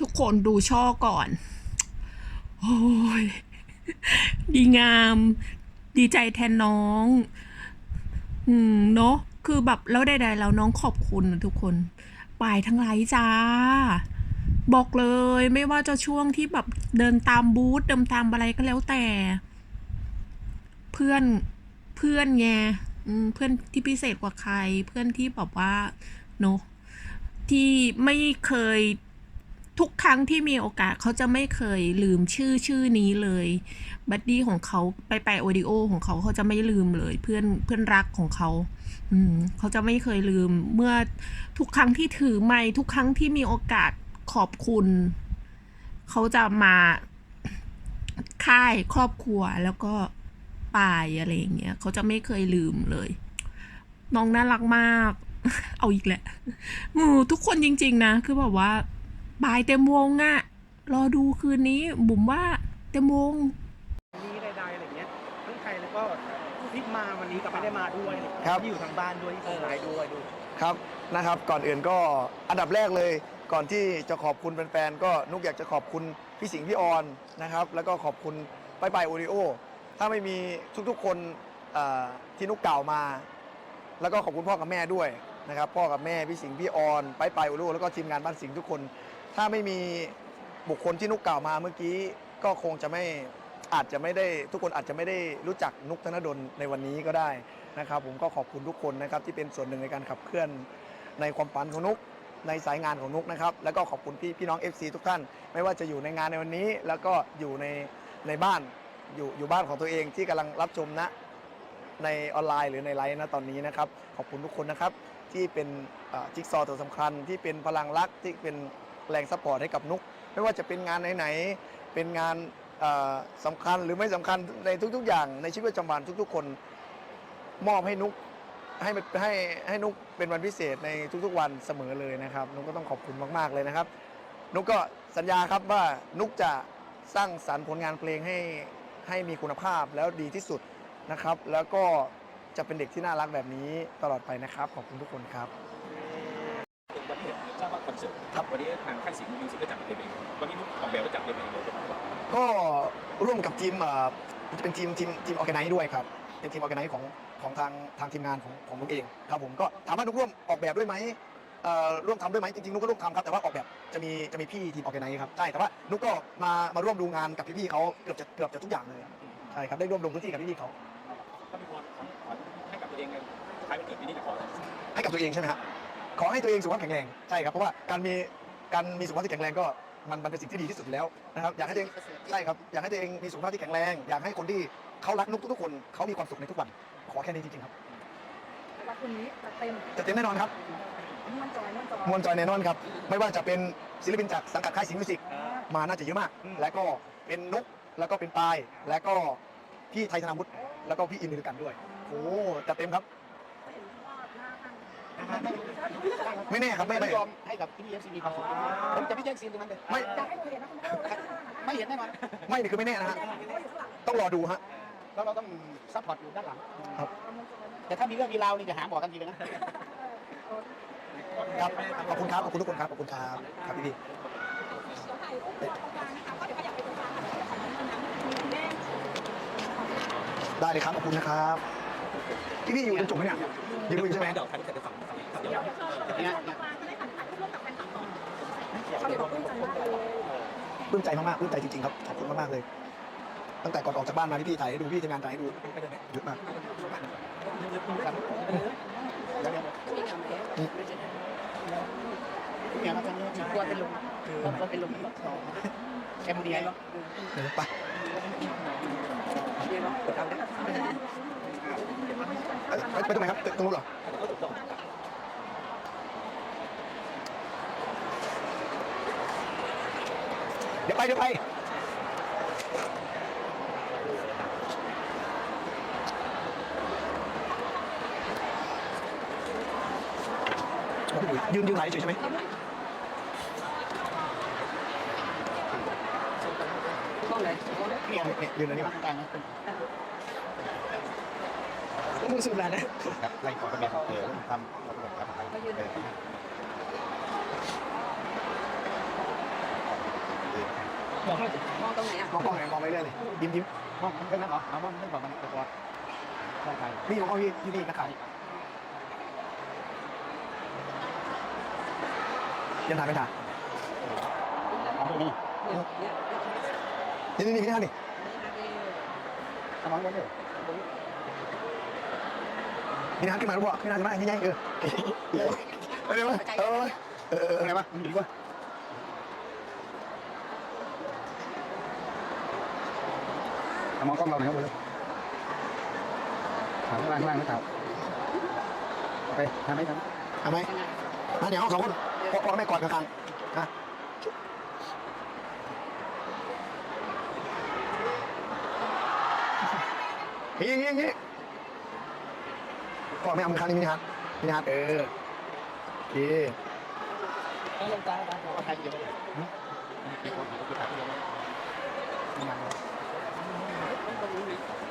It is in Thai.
ทุกคนดูช่อก่อน โอ้ย ดีงาม ดีใจแทนน้อง อืม เนอะคือแบบแล้วใดๆแล้วน้องขอบคุณนะทุกคนปายทั้งไลฟ์จ้า บอกเลยไม่ว่าจะช่วงที่แบบเดินตามบูธเดินตามอะไรก็แล้วแต่ เพื่อนเพื่อนไงเพื่อนที่พิเศษกว่าใคร เพื่อนที่แบบว่าเนอะที่ไม่เคย ทุกครั้งที่มีโอกาสเขาจะไม่เคยลืมชื่อชื่อนี้เลยบัดดี้ของเขาไปไปโอดิโอของเขาเขาจะไม่ลืมเลยเพื่อนเพื่อนรักของเขา อืมเขาจะไม่เคยลืม เมื่อทุกครั้งที่ถือไม้ทุกครั้งที่มีโอกาสขอบคุณ เขาจะมาค่ายครอบครัวแล้วก็ปายอะไรอย่างเงี้ยเขาจะไม่เคยลืมเลย น้องน่ารักมาก เอาอีกแหละอือทุกคนจริง ๆ นะ คือแบบว่า ปายเต็มวงอะรอดูคืนนี้บุ๋มว่าเต็มวงนี้ใดๆอะไรเงี้ยทั้งไทยแล้วก็ที่มาวันนี้กับไม่ได้มาด้วยอะไรเงี้ยครับ ที่อยู่ทางบ้านด้วยที่ส่งไลน์ด้วยดูครับนะครับ ก่อนอื่นก็อันดับแรกเลย ก่อนที่จะขอบคุณแฟนๆก็นุกอยากจะขอบคุณพี่สิงห์พี่ออนนะครับ แล้วก็ขอบคุณไปไปโอริโอถ้าไม่มีทุกๆคนเอ่อที่นุกกล่าวมา แล้วก็ขอบคุณพ่อกับแม่ด้วยนะครับ พ่อกับแม่พี่สิงห์พี่ออนไปไปโอริโอแล้วก็ทีมงานบ้านสิงห์ทุกคน ถ้าไม่มีบุคคลที่นุกกล่าวมาเมื่อกี้ก็คงจะไม่อาจจะไม่ได้ทุกคนอาจจะไม่ได้รู้จักนุกธนดลในวันนี้ก็ได้นะครับ ผมก็ขอบคุณทุกคนนะครับที่เป็นส่วนหนึ่งในการขับเคลื่อนในความฝันของนุกในสายงานของนุกนะครับ แล้วก็ขอบคุณพี่พี่น้อง FC ทุกท่าน ไม่ว่าจะอยู่ในงานในวันนี้ แล้วก็อยู่ในในบ้านอยู่อยู่บ้านของตัวเองที่กำลังรับชมนะในออนไลน์หรือในไลน์นะตอนนี้นะครับ ขอบคุณทุกคนนะครับที่เป็นจิ๊กซอว์ตัวสำคัญที่เป็นพลังรักที่เป็น แรงซัพพอร์ตให้กับนุก ไม่ว่าจะเป็นงานไหนๆเป็นงานเอ่อสำคัญหรือไม่สำคัญในทุก ๆ อย่างในชีวิตประจำวันทุก ๆ คนมอบให้นุกให้ให้ให้นุกเป็นวันพิเศษในทุกๆวันเสมอเลยนะครับ นุกก็ต้องขอบคุณมาก ๆเลยนะครับ นุกก็สัญญาครับว่านุกจะสร้างสรรค์ผลงานเพลงให้ให้มีคุณภาพแล้วดีที่สุดนะครับ แล้วก็จะเป็นเด็กที่น่ารักแบบนี้ตลอดไปนะครับ ขอบคุณทุกคนครับ วันนี้ทราบว่าคอน เสิร์ตครับวันนี้ทางค่ายสิงห์มิวสิกก็จัดเพลงเองวันนี้นุ๊กออกแบบก็จัดเพลงเองเลยใช่ไหมครับก็ร่วมกับทีมเอ่อจะเป็นทีมทีมทีมออแกไนซ์ด้วยครับเป็นทีมออแกไนซ์ของของทางทางทีมงานของของนุกเองครับผมก็ถามว่านุกร่วมออกแบบด้วยไหมเอ่อร่วมทำด้วยไหมจริงๆนุกก็ร่วมทำครับแต่ว่าออกแบบจะมีจะมีพี่ทีมออแกไนซ์ครับใช่แต่ว่านุกก็มามาร่วมดูงานกับพี่ๆเขาเกือบจะเกือบจะทุกอย่างเลยใช่ครับได้ร่วมลงพื้นที่กับพี่ๆเขาถ้ามีความของขวัญให้กับตัวเองไงท้ายวันเกิดปีนี้จะขออะไรให้กับตัวเองใช่ไหมครับ ขอให้ตัวเองสุขภาพแข็งแรงใช่ครับเพราะว่าการมีการมีสุขภาพที่แข็งแรงก็มันมันเป็นสิ่งที่ดีที่สุดแล้วนะครับอยากให้ตัวเองใช่ครับอยากให้ตัวเองมีสุขภาพที่แข็งแรง อยากให้คนที่เขารักนุกทุกๆคนเขามีความสุขในทุกวัน ขอแค่นี้จริงๆครับว่าคืนนี้จะเต็มจะเต็มแน่นอนครับม่วนจอยม่วนจอยมวลจอยแน่นอนครับไม่ว่าจะเป็นศิลปินจากสังกัดค่ายสิงห์มิวสิกอ่ามาน่าจะเยอะมาก และก็เป็นนุกแล้วก็เป็นปาย และก็พี่ไทยธนาวุฒิแล้วก็พี่อินด้วยกันด้วยโอ้จะเต็มครับ เห็นว่าหน้าทาง ไม่แน่ครับไม่ไม่ยอมให้กับพี่เอฟซีมีความสุขผมจะไม่แย่งซีนตรงนั้นเลยไม่อยากให้หนูเห็นนะคุณพ่อไม่เห็นแน่นอนไม่นี่คือไม่แน่นะฮะอยากให้หนูอยู่ข้างหลังต้องรอดูฮะแล้วเราต้องซัพพอร์ตอยู่ด้านหลังครับ แต่ถ้ามีเรื่องมีราวนี่จะหาหมอทันทีเลยนะครับขอบคุณครับขอบคุณทุกคนครับขอบคุณครับครับพี่ถ่ายรูปตรงกลางนะคะก็เดี๋ยวขยับไปตรงกลางค่ะเดี๋ยวขอน้ำน้ำแม่ได้เลยครับขอบคุณนะครับพี่พี่อยู่จนจบไหมเนี่ยยังอยู่ใช่ไหมเดี๋ยวใครจะไปฝั่ง เนี่ยเขาบอกพื่อนใจมากเลยปลื้มใจมากๆปลื้มใจจริงๆครับขอบคุณมากๆเลย ตั้งแต่ก่อนออกจากบ้านมาที่พี่ถ่ายให้ดูพี่ทีมงานถ่ายให้ดูเยอะมากพี่เหมียมาทางนี้กลัวเป็นลมกลัวเป็นลมแคมเบียเดี๋ยวไปเอ้ยไปไปตรงไหนครับตรงนู้นเหรอ ดี๋ยวไปเดี๋ยวไปโอ้โหยืนยืนไหนเฉยใช่ไหมพี่เหมียวเนี่ยยืนอันนี้มามาตรงกลางนะมือสูบแล้วนะครับไล่ขอกันแบบเออทำครับไมองตรงไหนอะมองกล้องไหนมองไปเรื่อยเลยยิ้มยิ้มมองเรื่องนั้นเหรอเอามองเรื่องแบบมันตัวใช่ใช่นี่มองกล้องพี่ที่นี่นะครับยังถ่ายไม่ถ่ายเอาตรงนี้เนี่ยเนี่ยนี่นี่นี่พี่ท่านนี่สมองกันเลยพี่ท่านขึ้นมารู้ป่ะพี่ท่านขึ้นมาง่ายๆเออเดี๋ยวเออเออเอออะไรวะมันดี กว่าสมองกล้องเราเนี่ยครับเลยถามล่างล่างไม่ถามไปทำไหมทำทำไหมมาเดี๋ยวสองคนพ่อพ่อแม่กอดกันกันนะอย่างนี้อย่างนี้พ่อแม่เอามือข้างนี้มินิฮาร์ดมินิฮาร์ดเออโอเคแล้วลงตาตาหัวใครเดียว 无名。